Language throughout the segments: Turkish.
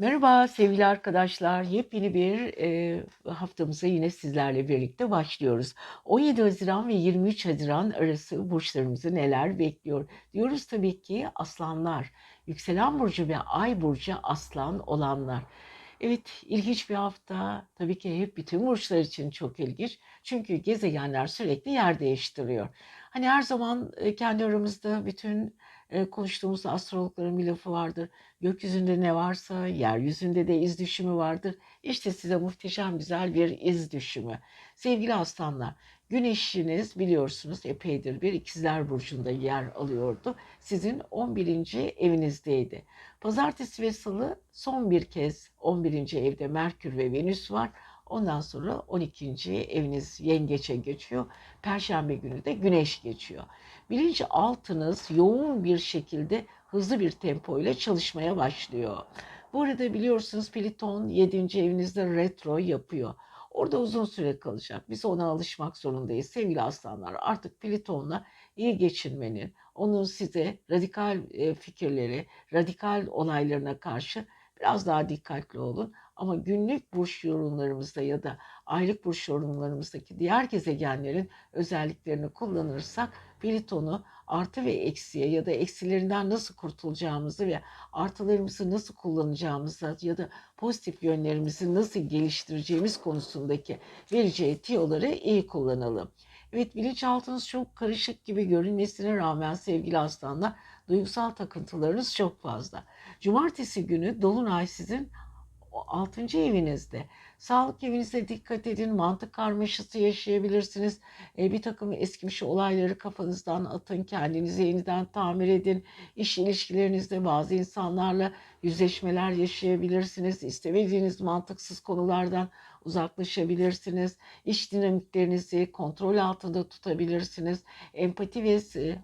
Merhaba sevgili arkadaşlar. Yepyeni bir e, haftamıza yine sizlerle birlikte başlıyoruz. 17 Haziran ve 23 Haziran arası burçlarımızı neler bekliyor? Diyoruz tabii ki aslanlar, yükselen burcu ve ay burcu aslan olanlar. Evet, ilginç bir hafta. Tabii ki hep bütün burçlar için çok ilginç. Çünkü gezegenler sürekli yer değiştiriyor. Hani her zaman kendi aramızda bütün e, konuştuğumuz astrologların bir lafı vardır. Gökyüzünde ne varsa yeryüzünde de iz düşümü vardır. İşte size muhteşem güzel bir iz düşümü. Sevgili aslanlar, güneşiniz biliyorsunuz epeydir bir ikizler burcunda yer alıyordu. Sizin 11. evinizdeydi. Pazartesi ve salı son bir kez 11. evde Merkür ve Venüs var. Ondan sonra 12. eviniz yengeçe geçiyor. Perşembe günü de güneş geçiyor. Bilinç altınız yoğun bir şekilde hızlı bir tempo ile çalışmaya başlıyor. Bu arada biliyorsunuz Pliton 7. evinizde retro yapıyor. Orada uzun süre kalacak. Biz ona alışmak zorundayız sevgili aslanlar. Artık Pliton'la iyi geçinmenin, onun size radikal e, fikirleri, radikal olaylarına karşı biraz daha dikkatli olun. Ama günlük burç yorumlarımızda ya da aylık burç yorumlarımızdaki diğer gezegenlerin özelliklerini kullanırsak Pliton'u artı ve eksiye ya da eksilerinden nasıl kurtulacağımızı ve artılarımızı nasıl kullanacağımızı ya da pozitif yönlerimizi nasıl geliştireceğimiz konusundaki vereceği tiyoları iyi kullanalım. Evet bilinçaltınız çok karışık gibi görünmesine rağmen sevgili aslanlar duygusal takıntılarınız çok fazla. Cumartesi günü Dolunay sizin 6. evinizde. Sağlık evinize dikkat edin. Mantık karmaşası yaşayabilirsiniz. E, bir takım eskimiş olayları kafanızdan atın. Kendinizi yeniden tamir edin. İş ilişkilerinizde bazı insanlarla yüzleşmeler yaşayabilirsiniz. İstemediğiniz mantıksız konulardan uzaklaşabilirsiniz. İş dinamiklerinizi kontrol altında tutabilirsiniz. Empati ve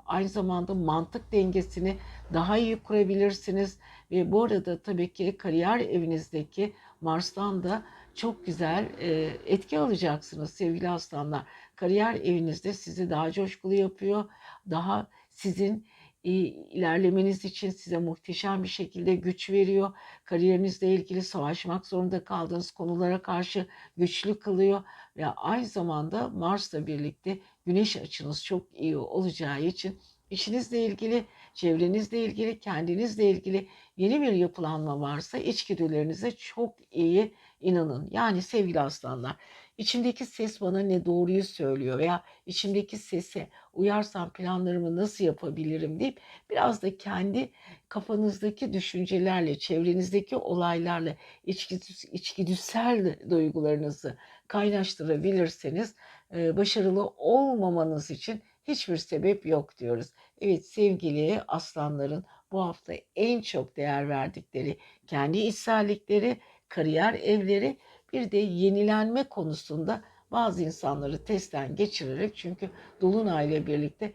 aynı zamanda mantık dengesini daha iyi kurabilirsiniz. Ve bu arada tabii ki kariyer evinizdeki Mars'tan da çok güzel e, etki alacaksınız sevgili aslanlar. Kariyer evinizde sizi daha coşkulu yapıyor. Daha sizin ilerlemeniz için size muhteşem bir şekilde güç veriyor. Kariyerinizle ilgili savaşmak zorunda kaldığınız konulara karşı güçlü kılıyor ve aynı zamanda Mars'la birlikte güneş açınız çok iyi olacağı için işinizle ilgili, çevrenizle ilgili, kendinizle ilgili yeni bir yapılanma varsa içgüdülerinize çok iyi inanın. Yani sevgili aslanlar, içimdeki ses bana ne doğruyu söylüyor veya içimdeki sese uyarsam planlarımı nasıl yapabilirim deyip biraz da kendi kafanızdaki düşüncelerle, çevrenizdeki olaylarla içgüdüs, içgüdüsel duygularınızı kaynaştırabilirseniz başarılı olmamanız için hiçbir sebep yok diyoruz. Evet sevgili aslanların bu hafta en çok değer verdikleri kendi içsellikleri, kariyer evleri bir de yenilenme konusunda bazı insanları testten geçirerek çünkü Dolunay ile birlikte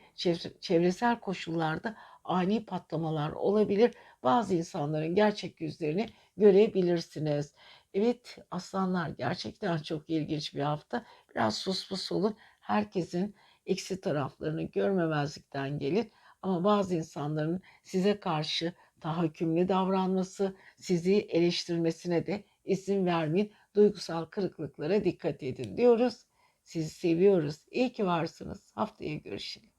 çevresel koşullarda ani patlamalar olabilir. Bazı insanların gerçek yüzlerini görebilirsiniz. Evet aslanlar gerçekten çok ilginç bir hafta. Biraz sus pus olun. Herkesin eksi taraflarını görmemezlikten gelin. Ama bazı insanların size karşı tahakkümlü davranması, sizi eleştirmesine de izin vermeyin. Duygusal kırıklıklara dikkat edin diyoruz. Sizi seviyoruz. İyi ki varsınız. Haftaya görüşelim.